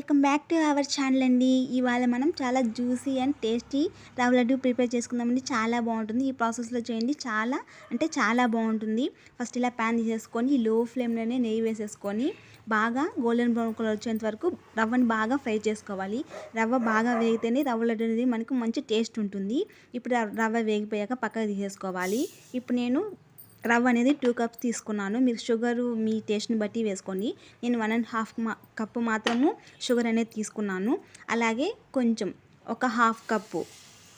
Welcome back to our channel అండి. ఇవాళ మనం చాలా జ్యూసీ అండ్ టేస్టీ రవ్వ లడ్డు ప్రిపేర్ చేసుకుందామండి. చాలా బాగుంటుంది. ఈ ప్రాసెస్లో చేయండి. చాలా అంటే చాలా బాగుంటుంది. ఫస్ట్ ఇలా ప్యాన్ తీసేసుకొని లో ఫ్లేమ్లోనే నెయ్యి వేసేసుకొని బాగా గోల్డెన్ బ్రౌన్ కలర్ వచ్చేంత వరకు రవ్వని బాగా ఫ్రై చేసుకోవాలి. రవ్వ బాగా వేగితేనే రవ్వ లడ్డు అనేది మనకు మంచి టేస్ట్ ఉంటుంది. ఇప్పుడు రవ్వ వేగిపోయాక పక్కకు తీసేసుకోవాలి. ఇప్పుడు నేను రవ్వ అనేది టూ కప్స్ తీసుకున్నాను. మీరు షుగర్ మీ టేస్ట్ని బట్టి వేసుకోండి. నేను వన్ అండ్ హాఫ్ మా కప్పు మాత్రము షుగర్ అనేది తీసుకున్నాను. అలాగే కొంచెం ఒక హాఫ్ కప్పు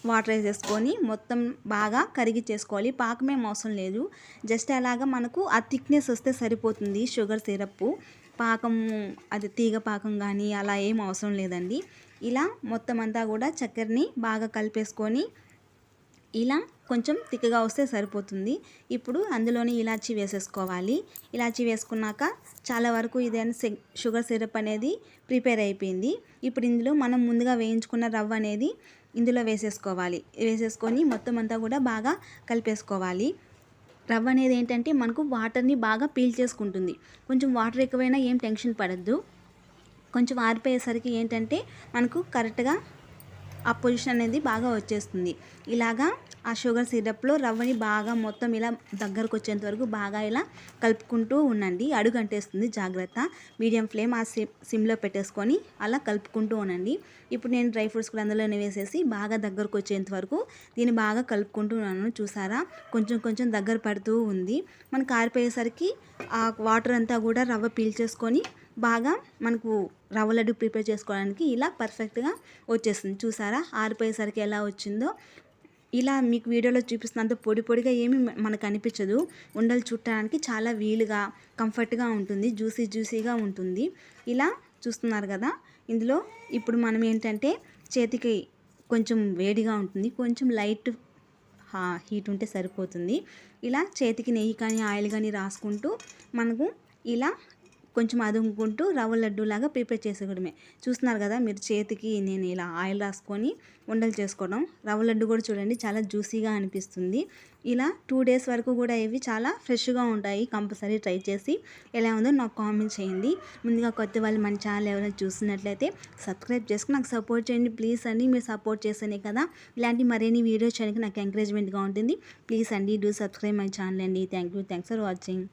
వాటర్ వేసేసుకొని మొత్తం బాగా కరిగి చేసుకోవాలి. పాకమేం అవసరం లేదు. జస్ట్ అలాగా మనకు ఆ థిక్నెస్ వస్తే సరిపోతుంది షుగర్ సిరప్ పాకం అది తీగ పాకం కానీ అలా ఏం అవసరం లేదండి. ఇలా మొత్తం అంతా కూడా చక్కెరని బాగా కలిపేసుకొని ఇలా కొంచెం తిక్కగా వస్తే సరిపోతుంది. ఇప్పుడు అందులోనే ఇలాచీ వేసేసుకోవాలి. ఇలాచీ వేసుకున్నాక చాలా వరకు ఇదైనా షుగర్ సిరప్ అనేది ప్రిపేర్ అయిపోయింది. ఇప్పుడు ఇందులో మనం ముందుగా వేయించుకున్న రవ్వ అనేది ఇందులో వేసేసుకోవాలి. వేసేసుకొని మొత్తం అంతా కూడా బాగా కలిపేసుకోవాలి. రవ్వ అనేది ఏంటంటే మనకు వాటర్ని బాగా పీల్ చేసుకుంటుంది. కొంచెం వాటర్ ఎక్కువైనా ఏం టెన్షన్ పడద్దు. కొంచెం ఆరిపోయేసరికి ఏంటంటే మనకు కరెక్ట్గా ఆ పొజిషన్ అనేది బాగా వచ్చేస్తుంది. ఇలాగా ఆ షుగర్ సిరప్లో రవ్వని బాగా మొత్తం ఇలా దగ్గరకు వచ్చేంత వరకు బాగా ఇలా కలుపుకుంటూ ఉండండి. అడుగు అంటేస్తుంది జాగ్రత్త. మీడియం ఫ్లేమ్ ఆ సిమ్ సిమ్లో పెట్టేసుకొని అలా కలుపుకుంటూ ఉండండి. ఇప్పుడు నేను డ్రై ఫ్రూట్స్ కూడా అందులోనే వేసేసి బాగా దగ్గరకు వచ్చేంత వరకు దీన్ని బాగా కలుపుకుంటూ ఉన్నాను. చూసారా? కొంచెం కొంచెం దగ్గర పడుతూ ఉంది. మనకు కారిపోయేసరికి ఆ వాటర్ అంతా కూడా రవ్వ పీల్చేసుకొని బాగా మనకు రవ్వ లడ్డు ప్రిపేర్ చేసుకోవడానికి ఇలా పర్ఫెక్ట్గా వచ్చేస్తుంది చూసారా? ఆరిపోయేసరికి ఎలా వచ్చిందో? ఇలా మీకు వీడియోలో చూపిస్తున్నంత పొడి పొడిగా ఏమీ మనకు అనిపించదు. ఉండలు చుట్టడానికి చాలా వీలుగా కంఫర్ట్గా ఉంటుంది. జ్యూసీ జ్యూసీగా ఉంటుంది. ఇలా చూస్తున్నారు కదా? ఇందులో ఇప్పుడు మనం ఏంటంటే చేతికి కొంచెం వేడిగా ఉంటుంది. కొంచెం లైట్ హీట్ ఉంటే సరిపోతుంది. ఇలా చేతికి నెయ్యి కానీ ఆయిల్ కానీ రాసుకుంటూ మనకు ఇలా కొంచెం అదుముకుంటూ రవ్వ లడ్డూలాగా ప్రిపేర్ చేసుకోవడమే. చూస్తున్నారు కదా మీరు చేతికి నేను ఇలా ఆయిల్ రాసుకొని ఉండలు చేసుకోవడం. రవ్వ లడ్డు కూడా చూడండి చాలా జ్యూసీగా అనిపిస్తుంది. ఇలా టూ డేస్ వరకు కూడా ఇవి చాలా ఫ్రెష్గా ఉంటాయి. కంపల్సరీ ట్రై చేసి ఎలా ఉందో నాకు కామెంట్ చేయండి. ముందుగా కొత్త వాళ్ళు మన ఛానల్ ఎవరైనా చూస్తున్నట్లయితే సబ్స్క్రైబ్ చేసుకుని నాకు సపోర్ట్ చేయండి. ప్లీజ్ అండి మీరు సపోర్ట్ చేస్తేనే కదా ఇలాంటి మరిన్ని వీడియోస్ చేయడానికి నాకు ఎంకరేజ్మెంట్గా ఉంటుంది. ప్లీజ్ అండి డూ సబ్స్క్రైబ్ మై ఛానల్ అండి. Thank you thanks for watching.